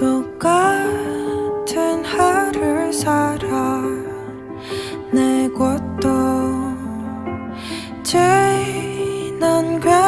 똑같은 하루를 살아 내 것도 지난 괴